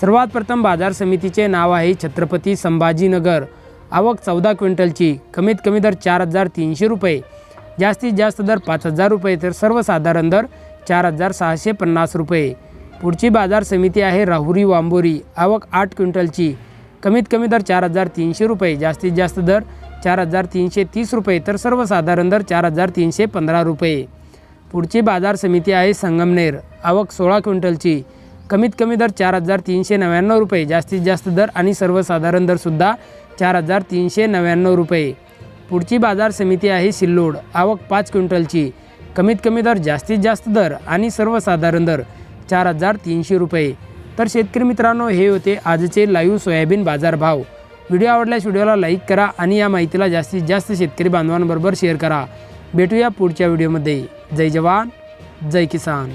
सर्वात प्रथम बाजार समितीचे नाव आहे छत्रपती संभाजीनगर. आवक चौदा क्विंटलची कमीत कमी दर चार हजार तीनशे रुपये. जास्तीत जास्त दर पाच हजार रुपये तर सर्वसाधारण दर चार हजार सहाशे पन्नास रुपये. पुढची बाजार समिती आहे राहुरी वांबोरी आवक आठ क्विंटलची कमीत कमी दर चार हजार तीनशे रुपये. जास्तीत जास्त दर चार हजार तीनशे तीस रुपये तर सर्वसाधारण दर चार हजार तीनशे पंधरा रुपये. पुढची बाजार समिती आहे संगमनेर आवक सोळा क्विंटलची कमीत कमी दर चार हजार तीनशे नव्याण्णव रुपये. जास्तीत जास्त दर आणि सर्वसाधारण दरसुद्धा चार हजार तीनशे नव्याण्णव रुपये. पुढची बाजार समिती आहे सिल्लोड. आवक पाच क्विंटलची. कमीत कमी दर जास्तीत जास्त दर आणि सर्वसाधारण दर चार हजार तीनशे रुपये. तर शेतकरी मित्रांनो हे होते आजचे लाईव्ह सोयाबीन बाजारभाव. व्हिडिओ आवडल्यास व्हिडिओला लाईक करा आणि या माहितीला जास्तीत जास्त शेतकरी बांधवांबरोबर शेअर करा. भेटूया पुढच्या व्हिडिओमध्ये. जय जवान जय किसान.